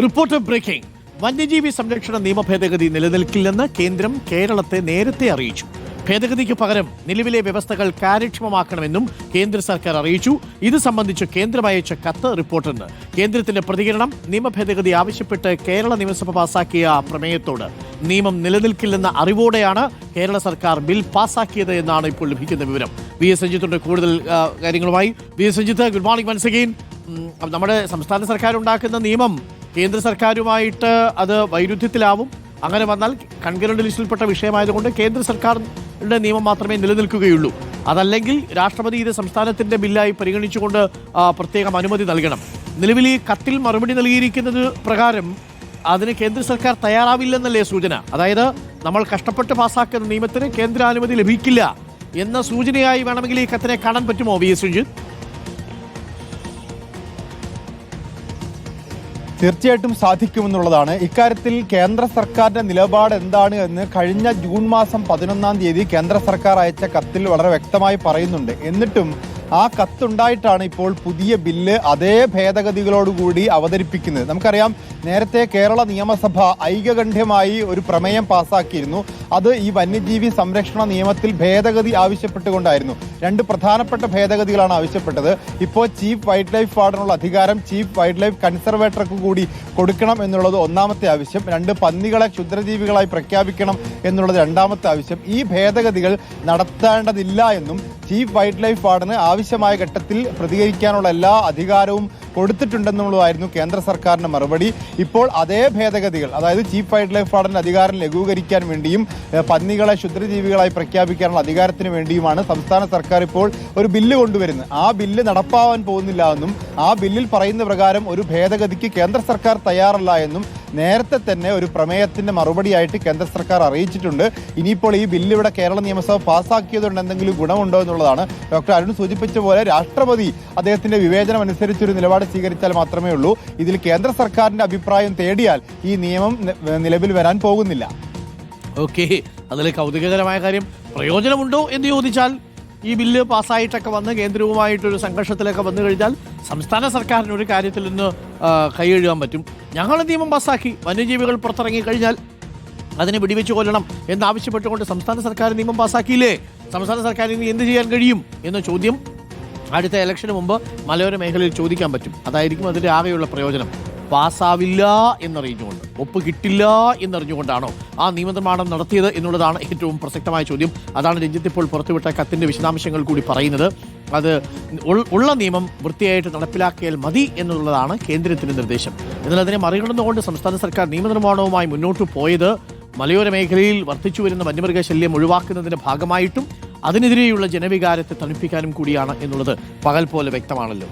Reporter breaking. വന്യജീവി സംരക്ഷണ നിയമ ഭേദഗതി നിലനിൽക്കില്ലെന്ന് കേന്ദ്രം കേരളത്തെ നേരത്തെ അറിയിച്ചു. ഭേദഗതിക്ക് പകരം നിലവിലെ വ്യവസ്ഥകൾ കാര്യക്ഷമമാക്കണമെന്നും കേന്ദ്ര സർക്കാർ അറിയിച്ചു. ഇത് സംബന്ധിച്ച് കേന്ദ്രം അയച്ച കത്ത് റിപ്പോർട്ടുണ്ട്. കേന്ദ്രത്തിന്റെ പ്രതികരണം നിയമ ഭേദഗതി ആവശ്യപ്പെട്ട് കേരള നിയമസഭ പാസാക്കിയ പ്രമേയത്തോട്. നിയമം നിലനിൽക്കില്ലെന്ന അറിവോടെയാണ് കേരള സർക്കാർ ബിൽ പാസാക്കിയത് എന്നാണ് ഇപ്പോൾ ലഭിക്കുന്ന വിവരം. വി എസ് സഞ്ജിത്തുണ്ട് കൂടുതൽ കാര്യങ്ങളുമായി. V S Sanjith good morning once again. നമ്മുടെ സംസ്ഥാന സർക്കാർ ഉണ്ടാക്കുന്ന നിയമം കേന്ദ്ര സർക്കാരുമായിട്ട് അത് വൈരുദ്ധ്യത്തിലാവും. അങ്ങനെ വന്നാൽ കൺകറന്റ് ലിസ്റ്റിൽപ്പെട്ട വിഷയമായതുകൊണ്ട് കേന്ദ്ര സർക്കാരിന്റെ നിയമം മാത്രമേ നിലനിൽക്കുകയുള്ളൂ. അതല്ലെങ്കിൽ രാഷ്ട്രപതി ഇത് സംസ്ഥാനത്തിന്റെ ബില്ലായി പരിഗണിച്ചുകൊണ്ട് പ്രത്യേകം അനുമതി നൽകണം. നിലവിൽ ഈ കത്തിൽ മറുപടി നൽകിയിരിക്കുന്നത് പ്രകാരം അതിന് കേന്ദ്ര സർക്കാർ തയ്യാറാവില്ലെന്നല്ലേ സൂചന? അതായത് നമ്മൾ കഷ്ടപ്പെട്ട് പാസ്സാക്കുന്ന നിയമത്തിന് കേന്ദ്രാനുമതി ലഭിക്കില്ല എന്ന സൂചനയായി വേണമെങ്കിൽ ഈ കത്തിനെ കാണാൻ പറ്റുമോ വി എസ് രഞ്ജിത്ത് തീർച്ചയായിട്ടും സാധിക്കുമെന്നുള്ളതാണ്. ഇക്കാര്യത്തിൽ കേന്ദ്ര സർക്കാരിന്റെ നിലപാട് എന്താണ് എന്ന് കഴിഞ്ഞ ജൂൺ മാസം പതിനൊന്നാം തീയതി കേന്ദ്ര സർക്കാർ അയച്ച കത്തിൽ വളരെ വ്യക്തമായി പറയുന്നുണ്ട്. എന്നിട്ടും ആ കത്തുണ്ടായിട്ടാണ് ഇപ്പോൾ പുതിയ ബില്ല് അതേ ഭേദഗതികളോടുകൂടി അവതരിപ്പിക്കുന്നത്. നമുക്കറിയാം നേരത്തെ കേരള നിയമസഭ ഐകകണ്ഠ്യമായി ഒരു പ്രമേയം പാസാക്കിയിരുന്നു. അത് ഈ വന്യജീവി സംരക്ഷണ നിയമത്തിൽ ഭേദഗതി ആവശ്യപ്പെട്ടുകൊണ്ടായിരുന്നു. രണ്ട് പ്രധാനപ്പെട്ട ഭേദഗതികളാണ് ആവശ്യപ്പെട്ടത്. ഇപ്പോൾ ചീഫ് വൈൽഡ് ലൈഫ് വാർഡനുള്ള അധികാരം ചീഫ് വൈൽഡ് ലൈഫ് കൺസർവേറ്റർക്ക് കൂടി കൊടുക്കണം എന്നുള്ളത് ഒന്നാമത്തെ ആവശ്യം. രണ്ട് പന്നികളെ ക്ഷുദ്രജീവികളായി പ്രഖ്യാപിക്കണം എന്നുള്ളത് രണ്ടാമത്തെ ആവശ്യം. ഈ ഭേദഗതികൾ നടത്തേണ്ടതില്ല എന്നും ചീഫ് വൈൽഡ് ലൈഫ് വാർഡന് ആവശ്യമായ ഘട്ടത്തിൽ പ്രതികരിക്കാനുള്ള എല്ലാ അധികാരവും കൊടുത്തിട്ടുണ്ടെന്നുള്ളതായിരുന്നു കേന്ദ്ര സർക്കാരിന്റെ മറുപടി. ഇപ്പോൾ അതേ ഭേദഗതികൾ അതായത് ചീഫ് വൈൽഡ് ലൈഫ് വാർഡന്റെ അധികാരം ലഘൂകരിക്കാൻ വേണ്ടിയും പന്നികളെ ക്ഷുദ്രജീവികളായി പ്രഖ്യാപിക്കാനുള്ള അധികാരത്തിന് വേണ്ടിയുമാണ് സംസ്ഥാന സർക്കാർ ഇപ്പോൾ ഒരു ബില്ല് കൊണ്ടുവരുന്നത്. ആ ബില്ല് നടപ്പാവാൻ പോകുന്നില്ല എന്നും ആ ബില്ലിൽ പറയുന്ന പ്രകാരം ഒരു ഭേദഗതിക്ക് കേന്ദ്ര സർക്കാർ തയ്യാറല്ല എന്നും നേരത്തെ തന്നെ ഒരു പ്രമേയത്തിന്റെ മറുപടിയായിട്ട് കേന്ദ്ര സർക്കാർ അറിയിച്ചിട്ടുണ്ട്. ഇനിയിപ്പോൾ ഈ ബില്ല് ഇവിടെ കേരള നിയമസഭ പാസ്സാക്കിയതുകൊണ്ട് എന്തെങ്കിലും ഗുണമുണ്ടോ എന്നുള്ളതാണ് ഡോക്ടർ അരുൺ സൂചിപ്പിച്ച പോലെ രാഷ്ട്രപതി അദ്ദേഹത്തിന്റെ വിവേചനം അനുസരിച്ചൊരു നിലപാട് സ്വീകരിച്ചാൽ മാത്രമേ ഉള്ളൂ. ഇതിൽ കേന്ദ്ര സർക്കാരിന്റെ അഭിപ്രായം തേടിയാൽ ഈ നിയമം നിലവിൽ വരാൻ പോകുന്നില്ല. ഓക്കെ. അതിൽ കൗതുകകരമായ കാര്യം പ്രയോജനമുണ്ടോ എന്ന് ചോദിച്ചാൽ ഈ ബില്ല് പാസ്സായിട്ടൊക്കെ വന്ന് കേന്ദ്രവുമായിട്ടൊരു സംഘർഷത്തിലൊക്കെ വന്നു കഴിഞ്ഞാൽ സംസ്ഥാന സർക്കാരിന് ഒരു കാര്യത്തിൽ നിന്ന് കൈയെഴുതാൻ പറ്റും. ഞങ്ങൾ നിയമം പാസ്സാക്കി? വന്യജീവികൾ പുറത്തിറങ്ങി കഴിഞ്ഞാൽ അതിനെ വെടിവെച്ച് കൊല്ലണം എന്നാവശ്യപ്പെട്ടുകൊണ്ട് സംസ്ഥാന സർക്കാർ നിയമം പാസ്സാക്കിയില്ലേ? സംസ്ഥാന സർക്കാരിന് എന്ത് ചെയ്യാൻ കഴിയും എന്ന ചോദ്യം അടുത്ത ഇലക്ഷന് മുമ്പ് മലയോര മേഖലയിൽ ചോദിക്കാൻ പറ്റും. അതായിരിക്കും അതിന്റെ ആകെയുള്ള പ്രയോജനം. പാസ്സാവില്ല എന്നറിഞ്ഞുകൊണ്ട് ഒപ്പ് കിട്ടില്ല എന്നറിഞ്ഞുകൊണ്ടാണോ ആ നിയമനിർമ്മാണം നടത്തിയത് എന്നുള്ളതാണ് ഏറ്റവും പ്രസക്തമായ ചോദ്യം. അതാണ് രഞ്ജിത്ത് ഇപ്പോൾ പുറത്തുവിട്ട കത്തിന്റെ വിശദാംശങ്ങൾ കൂടി പറയുന്നത്. അത് ഉള്ള നിയമം വൃത്തിയായിട്ട് നടപ്പിലാക്കിയാൽ മതി എന്നുള്ളതാണ് കേന്ദ്രത്തിന്റെ നിർദ്ദേശം. എന്നാൽ അതിനെ മറികടന്നുകൊണ്ട് സംസ്ഥാന സർക്കാർ നിയമനിർമ്മാണവുമായി മുന്നോട്ട് പോയത് മലയോര മേഖലയിൽ വർദ്ധിച്ചു വരുന്ന വന്യമൃഗശല്യം ഒഴിവാക്കുന്നതിന്റെ ഭാഗമായിട്ടും അതിനെതിരെയുള്ള ജനവികാരത്തെ തണുപ്പിക്കാനും കൂടിയാണ് എന്നുള്ളത് പകൽ പോലെ വ്യക്തമാണല്ലോ.